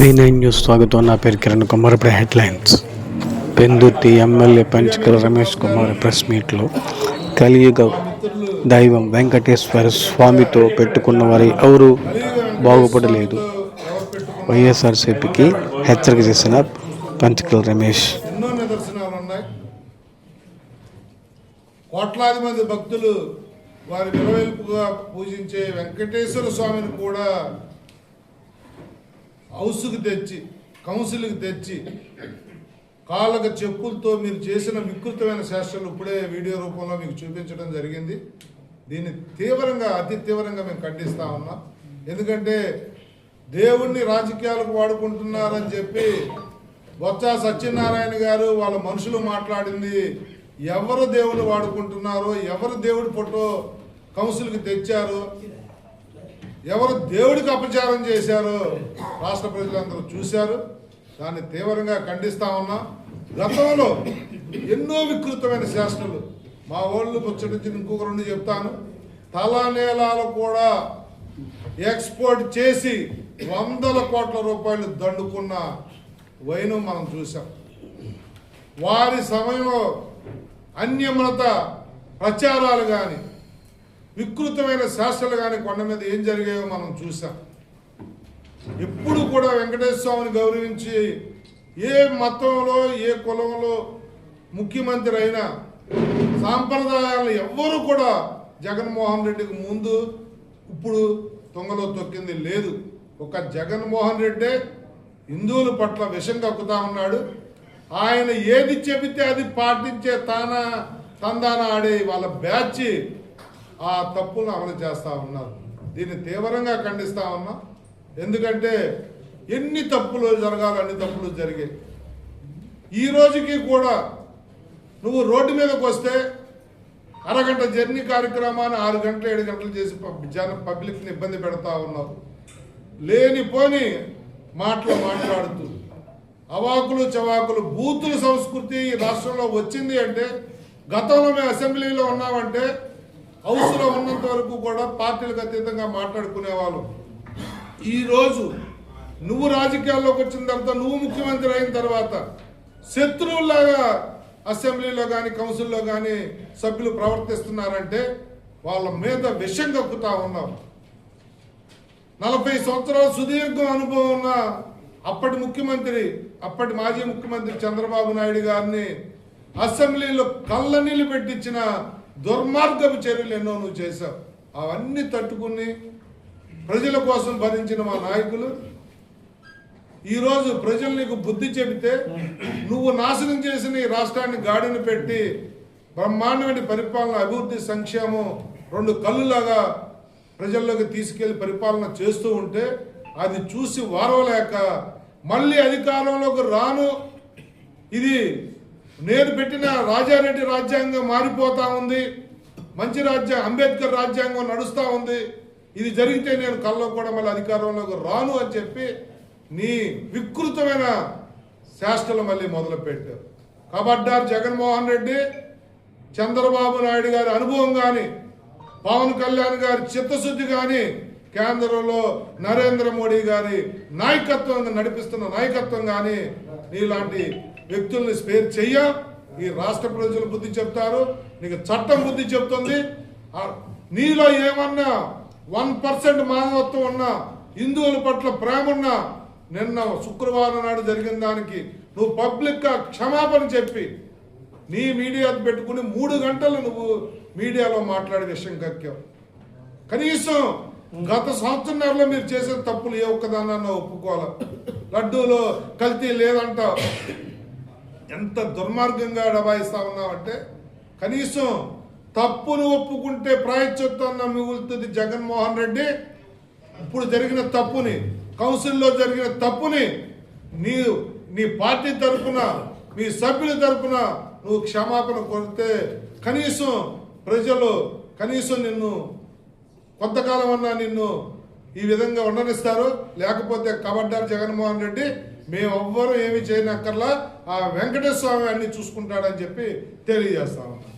Vinay news స్వాగతం. నా పేరు కిరణ్ కుమార్. ఇప్పుడు headlines. Pendurthi MLA Panchakarla Ramesh Kumar press మీట్లో కలియుగ దైవం వెంకటేశ్వర స్వామితో పెట్టుకున్న వారి ఎవరు బాగుపడలేదు. వైఎస్ఆర్సీపీకి హెచ్చరిక చేసిన పంచకల రమేష్. ఎన్నో నిదర్శనాలు ఉన్నాయి. కోట్లాది మంది భక్తులు వారి విలవెల్పుగా పూజించే వెంకటేశ్వర స్వామిని కూడా హౌస్కి తెచ్చి కౌన్సిల్కి తెచ్చి కాళ్ళకు చెప్పులతో మీరు చేసిన వికృతమైన శాస్త్రాలు ఇప్పుడే వీడియో రూపంలో మీకు చూపించడం జరిగింది. దీన్ని తీవ్రంగా అతి తీవ్రంగా మేము ఖండిస్తా ఉన్నాం. ఎందుకంటే దేవుణ్ణి రాజకీయాలకు వాడుకుంటున్నారని చెప్పి బొత్స సత్యనారాయణ గారు వాళ్ళ మనుషులు మాట్లాడింది. ఎవరు దేవుడు వాడుకుంటున్నారో ఎవరు దేవుడి ఫోటో కౌన్సిల్కి తెచ్చారు ఎవరు దేవుడికి అపచారం చేశారో రాష్ట్ర ప్రజలందరూ చూశారు. దాన్ని తీవ్రంగా ఖండిస్తా ఉన్నాం. గతంలో ఎన్నో వికృతమైన శాసనాలు. మా వాళ్ళు ముచ్చటించి ఇంకొక రెండు చెప్తాను. తలనేలాలు కూడా ఎక్స్పోర్ట్ చేసి వందల కోట్ల రూపాయలు దండుకున్న వైను మనం చూసాం వారి సమయంలో అన్యమత ప్రచారాలు కానీ వికృతమైన శాస్త్రాలు కానీ కొండ మీద ఏం జరిగాయో మనం చూసాం ఎప్పుడు కూడా వెంకటేశ్వర స్వామిని గౌరవించి ఏ మతంలో ఏ కులంలో ముఖ్యమంత్రి అయినా సాంప్రదాయాలు ఎవ్వరూ కూడా జగన్మోహన్ రెడ్డికి ముందు ఇప్పుడు తొంగలో తొక్కింది లేదు. ఒక జగన్మోహన్ రెడ్డే హిందువుల పట్ల విషం కక్కుతా ఉన్నాడు. ఆయన ఏది చెబితే అది పాటించే తాన తందాన ఆడే వాళ్ళ బ్యాచ్ ఆ తప్పులను అమలు చేస్తూ ఉన్నారు. దీన్ని తీవ్రంగా ఖండిస్తూ ఉన్నాం. ఎందుకంటే ఎన్ని తప్పులు జరగాలి అన్ని తప్పులు జరిగాయి. ఈ రోజుకి కూడా నువ్వు రోడ్డు మీదకి వస్తే అరగంట జర్నీ కార్యక్రమాన్ని ఆరు గంటలు ఏడు గంటలు చేసి జన పబ్లిక్ని ఇబ్బంది పెడతా ఉన్నావు. లేనిపోని మాటలు మాట్లాడుతూ అవాకులు చవాకులు బూతుల సంస్కృతి ఈ రాష్ట్రంలో వచ్చింది అంటే గతంలో మేము అసెంబ్లీలో ఉన్నామంటే హౌస్లో ఉన్నంత వరకు కూడా పార్టీలకు అతీతంగా మాట్లాడుకునేవాళ్ళం ఈరోజు నువ్వు రాజకీయాల్లోకి వచ్చిన తర్వాత నువ్వు ముఖ్యమంత్రి అయిన తర్వాత శత్రువులాగా అసెంబ్లీలో కానీ కౌన్సిల్లో కానీ సభ్యులు ప్రవర్తిస్తున్నారంటే వాళ్ళ మీద విషం కక్కుతా ఉన్నావు నలభై సంవత్సరాల సుదీర్ఘ అనుభవం ఉన్న అప్పటి ముఖ్యమంత్రి అప్పటి మాజీ ముఖ్యమంత్రి చంద్రబాబు నాయుడు గారిని అసెంబ్లీలో కళ్ళనీళ్ళు పెట్టించిన దుర్మార్గపు చర్యలు ఎన్నో నువ్వు చేశావు. అవన్నీ తట్టుకుని ప్రజల కోసం భరించిన మా నాయకులు. ఈరోజు ప్రజలు నీకు బుద్ధి చెబితే నువ్వు నాశనం చేసిన ఈ రాష్ట్రాన్ని గాడిన పెట్టి బ్రహ్మాండమైన పరిపాలన అభివృద్ధి సంక్షేమం రెండు కళ్ళులాగా ప్రజల్లోకి తీసుకెళ్ళి పరిపాలన చేస్తూ ఉంటే అది చూసి వారవలేక మళ్ళీ అధికారంలోకి రాను. ఇది నేను పెట్టిన రాజారెడ్డి రాజ్యాంగం మారిపోతా ఉంది. మంచి రాజ్యాంగం అంబేద్కర్ రాజ్యాంగం నడుస్తూ ఉంది. ఇది జరిగితే నేను కల్లో కూడా మళ్ళీ అధికారంలోకి రాను అని చెప్పి నీ వికృతమైన శాస్త్రలు మళ్ళీ మొదలుపెట్టారు. కబడ్డారు జగన్మోహన్ రెడ్డి చంద్రబాబు నాయుడు గారి అనుభవం కానీ పవన్ కళ్యాణ్ గారి చిత్తశుద్ధి కానీ కేంద్రంలో నరేంద్ర మోడీ గారి నాయకత్వం నడిపిస్తున్న నాయకత్వం కానీ నీలాంటి వ్యక్తుల్ని స్పేర్ చెయ్య. ఈ రాష్ట్ర ప్రజలు బుద్ధి చెప్తారు. నీకు చట్టం బుద్ధి చెప్తుంది. నీలో ఏమన్నా వన్ పర్సెంట్ మానవత్వం ఉన్నా హిందువుల పట్ల ప్రేమ ఉన్నా నిన్న శుక్రవారం నాడు జరిగిన దానికి నువ్వు పబ్లిక్గా క్షమాపణ చెప్పి నీ మీడియా పెట్టుకుని మూడు గంటలు నువ్వు మీడియాలో మాట్లాడే విషయం కక్కావు కనీసం గత సంవత్సరంలో మీరు చేసిన తప్పులు ఏ ఒక్కదాన్న ఒప్పుకోవాలి? లడ్డూలో కల్తీ లేదంటావు ఎంత దుర్మార్గంగా డబాయిస్తా ఉన్నావంటే కనీసం తప్పును ఒప్పుకుంటే ప్రాయశ్చిత్తం మిగులుతుంది జగన్మోహన్ రెడ్డి. ఇప్పుడు జరిగిన తప్పుని కౌన్సిల్లో జరిగిన తప్పుని నీ నీ పార్టీ తరపున మీ సభ్యుల తరపున నువ్వు క్షమాపణ కొరితే కనీసం ప్రజలు కనీసం నిన్ను కొంతకాలం అన్నా నిన్ను ఈ విధంగా ఉండనిస్తారు. లేకపోతే కబడ్డారు జగన్మోహన్ రెడ్డి మేమెవ్వరూ ఏమి చేయనక్కర్లా ఆ వెంకటేశ్వర స్వామి అన్ని చూసుకుంటాడని చెప్పి తెలియజేస్తా ఉన్నాం.